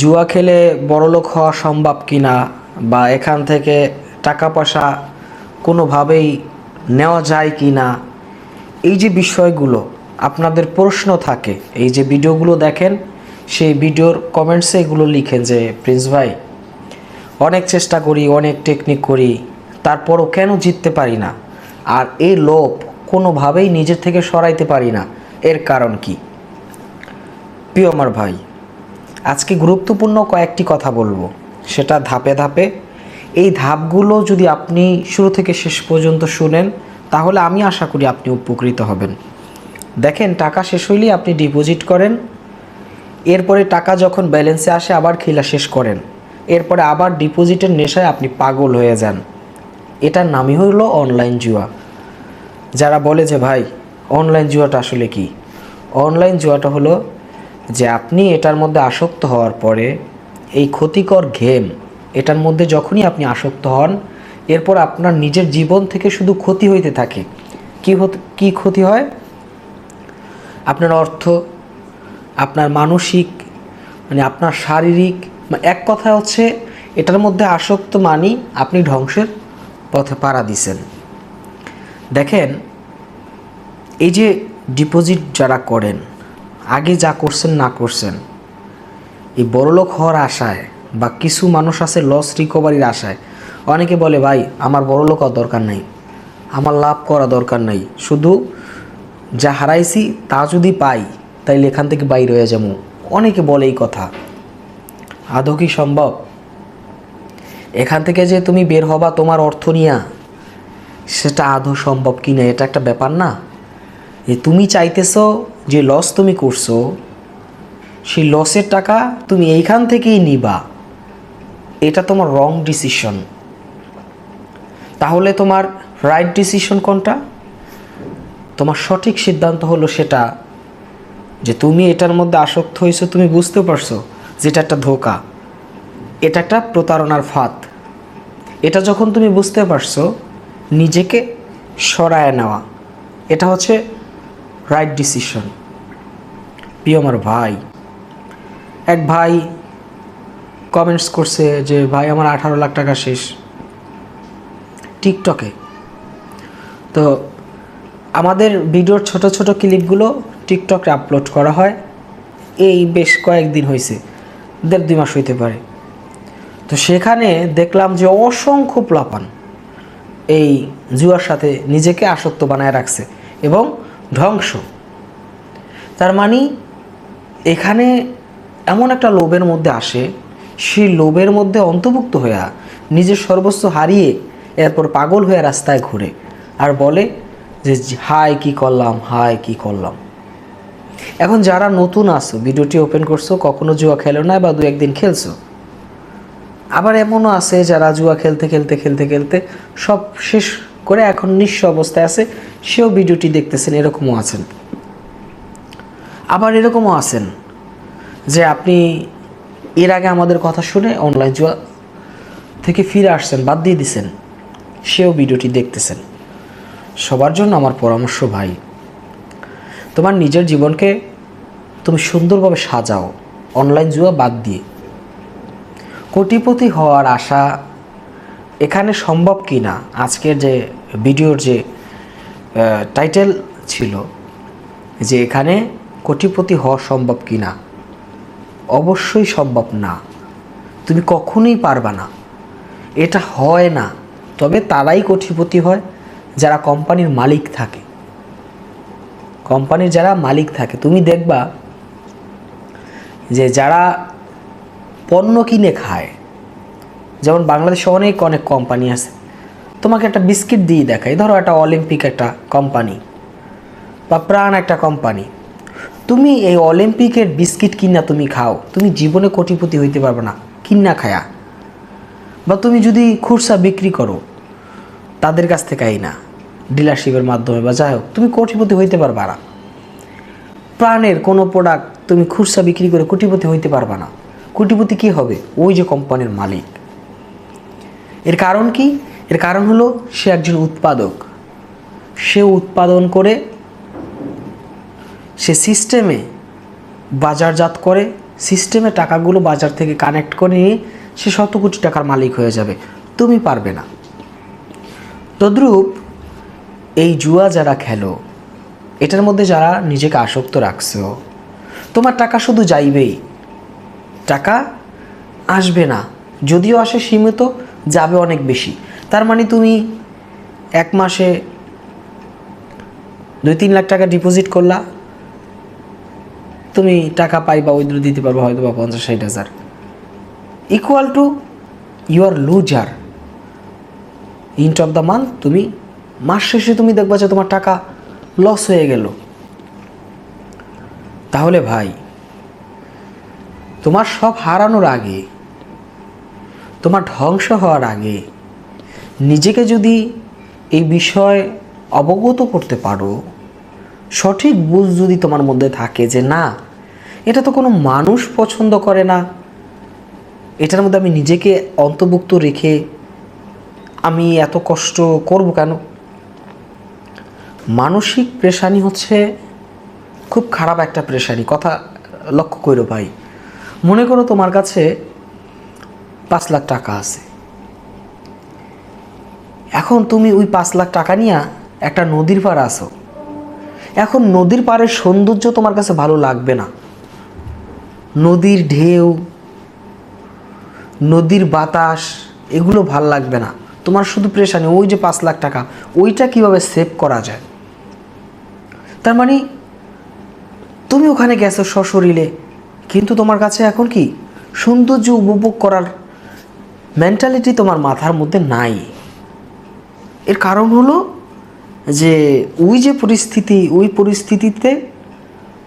জুয়া খেলে বড়লোক হওয়া সম্ভব কিনা বা এখান থেকে টাকা পয়সা কোনোভাবেই নেওয়া যায় কি না এই যে বিষয়গুলো, আপনাদের প্রশ্ন থাকে। এই যে ভিডিওগুলো দেখেন, সেই ভিডিওর কমেন্টসে এগুলো লিখেন যে, প্রিন্স ভাই, অনেক চেষ্টা করি, অনেক টেকনিক করি, তারপরও কেন জিততে পারি না? আর এই লোভ কোনোভাবেই নিজের থেকে সরাইতে পারি না। এর কারণ কি? প্রিয় আমার ভাই আজকে গুরুত্বপূর্ণ কয়েকটি কথা বলব। সেটা ধাপে ধাপে। এই ধাপগুলো যদি আপনি শুরু থেকে শেষ পর্যন্ত শুনেন, তাহলে আমি আশা করি আপনি উপকৃত হবেন। দেখেন, টাকা শেষ হইলেই আপনি ডিপোজিট করেন। এরপরে টাকা যখন ব্যালেন্সে আসে, আবার খেলা শেষ করেন। এরপরে আবার ডিপোজিটের নেশায় আপনি পাগল হয়ে যান। এটার নামই হলো অনলাইন জুয়া। যারা বলে যে, ভাই অনলাইন জুয়াটা আসলে কি? অনলাইন জুয়াটা হলো যে আপনি এটার মধ্যে আসক্ত হওয়ার পরে, এই ক্ষতিকর গেম এটার মধ্যে যখনই আপনি আসক্ত হন, এরপর আপনার নিজের জীবন থেকে শুধু ক্ষতি হইতে থাকে। কি কী ক্ষতি হয়? আপনার অর্থ, আপনার মানসিক মানে আপনার শারীরিক এক কথা হচ্ছে, এটার মধ্যে আসক্ত মানি আপনি ধ্বংসের পথে পাড়া দিছেন। দেখেন, এই যে ডিপোজিট যারা করেন আগে যা করছেন, না করছেন। এই বড়লোক হওয়ার আশায় বা কিছু মানুষ আছে লস রিকভারির আশায়, অনেকে বলে, ভাই, আমার বড়লোক হওয়ার দরকার নাই। আমার লাভ করা দরকার নাই। শুধু যা হারাইছি, তা যদি পাই, তাইলে এখান থেকে বাইর হয়ে যাব। অনেকে বলে এই কথা। আদৌ কি সম্ভব? এখান থেকে যে তুমি বের হবা, তোমার অর্থ নিয়া, সেটা আদৌ সম্ভব কি না? এটা একটা ব্যাপার না। তুমি চাইতেছো যে লস তুমি করছ, সেই লসের টাকা তুমি এইখান থেকেই নিবা। এটা তোমার রং ডিসিশন তাহলে তোমার রাইট ডিসিশন কোনটা? তোমার সঠিক সিদ্ধান্ত হলো সেটা যে তুমি এটার মধ্যে আসক্ত হয়েছো, তুমি বুঝতে পারছ যেটা একটা ধোকা। এটা একটা প্রতারণার ফাঁদ। এটা যখন তুমি বুঝতে পারছ, নিজেকে সরায় নেওয়া। এটা হচ্ছে রাইট ডিসিশন প্রিয় আমার ভাই, এক ভাই কমেন্টস করছে যে, ভাই, আমার আঠারো লাখ টাকা শেষ টিকটকে তো আমাদের ভিডিওর ছোট ছোট ক্লিপগুলো টিকটকে আপলোড করা হয়। এই বেশ কয়েকদিন হয়েছে দেড় দুই মাস হইতে পারে। তো সেখানে দেখলাম যে অসংখ্য প্লাপান এই জুয়ার সাথে নিজেকে আসক্ত বানায় রাখছে এবং ধ্বংস। তার মানে এখানে এমন একটা লোভের মধ্যে আসে, সেই লোভের মধ্যে অন্তর্ভুক্ত হইয়া নিজের সর্বস্ব হারিয়ে এরপর পাগল হয়ে রাস্তায় ঘুরে আর বলে যে হাই কি করলাম হাই কি করলাম। এখন যারা নতুন আসো ভিডিওটি ওপেন করছ, কখনো জুয়া খেলো না বা দু একদিন খেলছো। আবার এমনও আছে যারা জুয়া খেলতে খেলতে খেলতে খেলতে সব শেষ করে এখন নিঃস্ব অবস্থায় আছে, সেও ভিডিওটি দেখতেছেন, এরকমও আছেন। আবার এরকমও আছেন যে আপনি এর আগে আমাদের কথা শুনে অনলাইন জুয়া থেকে ফিরে আসছেন, বাদ দিয়ে দিছেন। সেও ভিডিওটি দেখতেছেন। সবার জন্য আমার পরামর্শ ভাই, তোমার নিজের জীবনকে তুমি সুন্দরভাবে সাজাও অনলাইন জুয়া বাদ দিয়ে। কোটিপতি হওয়ার আশা এখানে সম্ভব কি না আজকের যে ভিডিওর যে টাইটেল ছিল যে এখানে কোটিপতি হওয়া সম্ভব কি না? অবশ্যই সম্ভব না। তুমি কখনোই পারবা না। এটা হয় না, তবে তারাই কোটিপতি হয় যারা কোম্পানির মালিক থাকে। কোম্পানির যারা মালিক থাকে, তুমি দেখবা যে যারা পণ্য কিনে খায়, যেমন বাংলাদেশে অনেক অনেক কোম্পানি আছে। তোমাকে একটা বিস্কিট দিয়ে দেখায় ধরো একটা অলিম্পিক একটা কোম্পানি বা প্রাণ একটা কোম্পানি। তুমি এই অলিম্পিকের বিস্কিট কিনা তুমি খাও। তুমি জীবনে কোটিপতি হইতে পারবে না। কিনা খায়া। বা তুমি যদি খুরসা বিক্রি করো, তাদের কাছ থেকে আই না, ডিলারশিপের মাধ্যমে বা যাই হোক, তুমি কোটিপতি হইতে পারবা না। প্রাণের কোনো প্রোডাক্ট তুমি খুচরা বিক্রি করে কোটিপতি হইতে পারবা না। কোটিপতি কি হবে? ওই যে কোম্পানির মালিক। এর কারণ কি? এর কারণ হলো সে একজন উৎপাদক। সে উৎপাদন করে সে সিস্টেমে বাজারজাত করে সিস্টেমে টাকাগুলো বাজার থেকে কানেক্ট করে নিয়ে সে শত কোটি টাকার মালিক হয়ে যাবে। তুমি পারবে না। তদ্রূপ এই জুয়া যারা খেলো, এটার মধ্যে যারা নিজেকে আসক্ত রাখছো, তোমার টাকা শুধু যাইবেই। টাকা আসবে না। যদিও আসে, সীমিত, যাবে অনেক বেশি। তার মানে তুমি এক মাসে দুই তিন লাখ টাকা ডিপোজিট করলা তুমি টাকা পাই পাইবা উইথড্র দিতে পারব হয়তো বা পঞ্চাশ, ষাট হাজার। Equal to your loser end of the month তুমি মাস শেষে তুমি দেখবা যে তোমার টাকা লস হয়ে গেল। তাহলে ভাই, তোমার সব হারানোর আগে, তোমার ধ্বংস হওয়ার আগে, নিজেকে যদি এই বিষয় অবগত করতে পারো, সঠিক বুঝ যদি তোমার মধ্যে থাকে যে না এটা তো কোনো মানুষ পছন্দ করে না। এটার মধ্যে আমি নিজেকে অন্তর্ভুক্ত রেখে আমি এত কষ্ট করব কেন? মানসিক প্রেশানি হচ্ছে খুব খারাপ একটা প্রেশানি কথা লক্ষ্য করো ভাই। মনে করো তোমার কাছে পাঁচ লাখ টাকা আছে। এখন তুমি ওই পাঁচ লাখ টাকা নিয়ে একটা নদীর পাড়ে আসো এখন নদীর পাড়ের সৌন্দর্য তোমার কাছে ভালো লাগবে না। নদীর ঢেউ, নদীর বাতাস, এগুলো ভালো লাগবে না। তোমার শুধু প্রেশানি ওই যে পাঁচ লাখ টাকা, ওইটা কীভাবে সেভ করা যায়? তার মানে তুমি ওখানে গেছো সশরীরে, কিন্তু তোমার কাছে এখন কি? সৌন্দর্য উপভোগ করার মেন্টালিটি তোমার মাথার মধ্যে নাই। এর কারণ হলো যে, ওই যে পরিস্থিতি, ওই পরিস্থিতিতে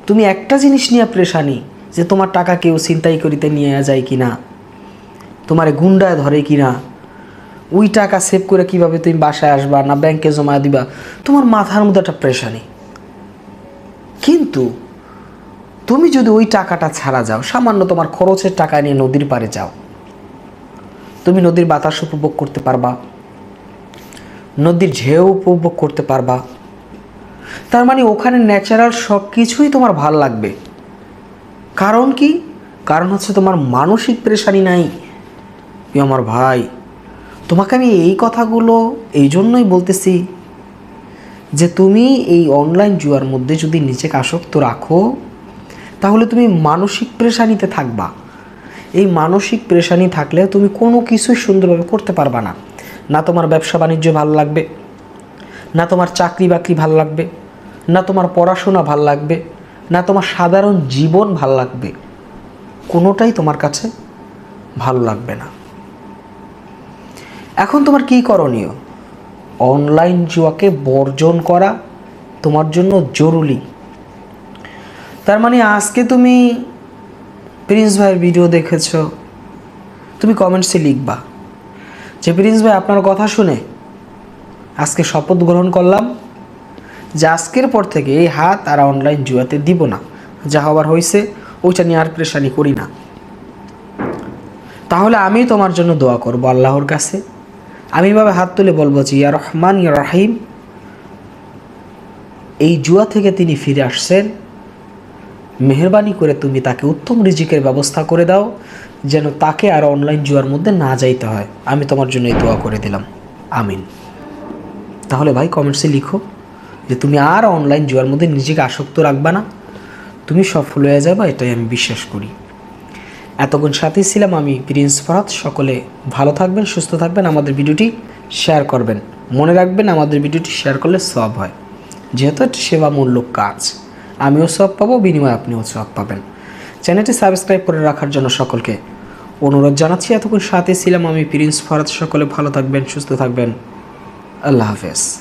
তুমি একটা জিনিস নিয়ে প্রেশানি যে তোমার টাকা কেউ ছিনতাই করিতে নিয়ে যায় কি না তোমার গুন্ডায় ধরে কি না ওই টাকা সেভ করে কীভাবে তুমি বাসায় আসবা না ব্যাংকে জমা দিবা? তোমার মাথার মধ্যে একটা প্রেশানি কিন্তু তুমি যদি ওই টাকাটা ছাড়া যাও, সামান্য তোমার খরচের টাকা নিয়ে নদীর পাড়ে যাও, তুমি নদীর বাতাস উপভোগ করতে পারবা, নদীর ঢেউ উপভোগ করতে পারবা। তার মানে ওখানে ন্যাচারাল সব কিছুই তোমার ভালো লাগবে। কারণ কি? কারণ হচ্ছে তোমার মানসিক প্রেশানি নাই। এ আমার ভাই, তোমাকে আমি এই কথাগুলো এই জন্যই বলতেছি যে তুমি এই অনলাইন জুয়ার মধ্যে যদি নিজেকে আসক্ত রাখো, তাহলে তুমি মানসিক প্রেশানিতে থাকবা। এই মানসিক প্রেশানি থাকলে তুমি কোনো কিছুই সুন্দরভাবে করতে পারবা না। না তোমার ব্যবসা বাণিজ্য ভালো লাগবে, না তোমার চাকরি বাকরি ভালো লাগবে, না তোমার পড়াশোনা ভালো লাগবে না তোমার সাধারণ জীবন ভালো লাগবে, কোনোটাই তোমার কাছে ভালো লাগবে না। এখন তোমার কি করণীয়? অনলাইন জুয়াকে বর্জন করা তোমার জন্য জরুরি। তার মানে আজকে তুমি প্রিন্স ভাইয়ের ভিডিও দেখেছ, তুমি কমেন্টসে লিখবা যে, প্রিন্স ভাই, আপনার কথা শুনে আজকে শপথ গ্রহণ করলাম যে আজকের পর থেকে এই হাত আর অনলাইন জুয়াতে দিব না। যা হবার হয়েছে ওইটা নিয়ে আর প্রেশানি করি না। তাহলে আমি তোমার জন্য দোয়া করব আল্লাহর কাছে। আমি এভাবে হাত তুলে বলব যে, ইয়া রহমান, ইয়া রাহিম। এই জুয়া থেকে তিনি ফিরে আসছেন। মেহরবানি করে তুমি তাকে উত্তম রিজিকের ব্যবস্থা করে দাও, যেন তাকে আর অনলাইন জুয়ার মধ্যে না যাইতে হয়। আমি তোমার জন্য এই দোয়া করে দিলাম। আমিন। তাহলে ভাই কমেন্টসে লিখো। যে তুমি আর অনলাইন জুয়ার মধ্যে নিজেকে আসক্ত রাখবা না। তুমি সফল হয়ে যাবে, এটাই আমি বিশ্বাস করি। এতক্ষণ সাথেই ছিলাম আমি প্রিন্স ফরাত সকলে ভালো থাকবেন, সুস্থ থাকবেন, আমাদের ভিডিওটি শেয়ার করবেন। মনে রাখবেন, আমাদের ভিডিওটি শেয়ার করলে সব হয়। যেহেতু একটি সেবামূলক কাজ। আমিও সব পাবো, বিনিময়ে আপনিও সব পাবেন। চ্যানেলটি সাবস্ক্রাইব করে রাখার জন্য সকলকে অনুরোধ জানাচ্ছি। এতক্ষণ সাথে ছিলাম আমি প্রিন্স ফরাত সকলে ভালো থাকবেন, সুস্থ থাকবেন। আল্লাহ হাফেজ।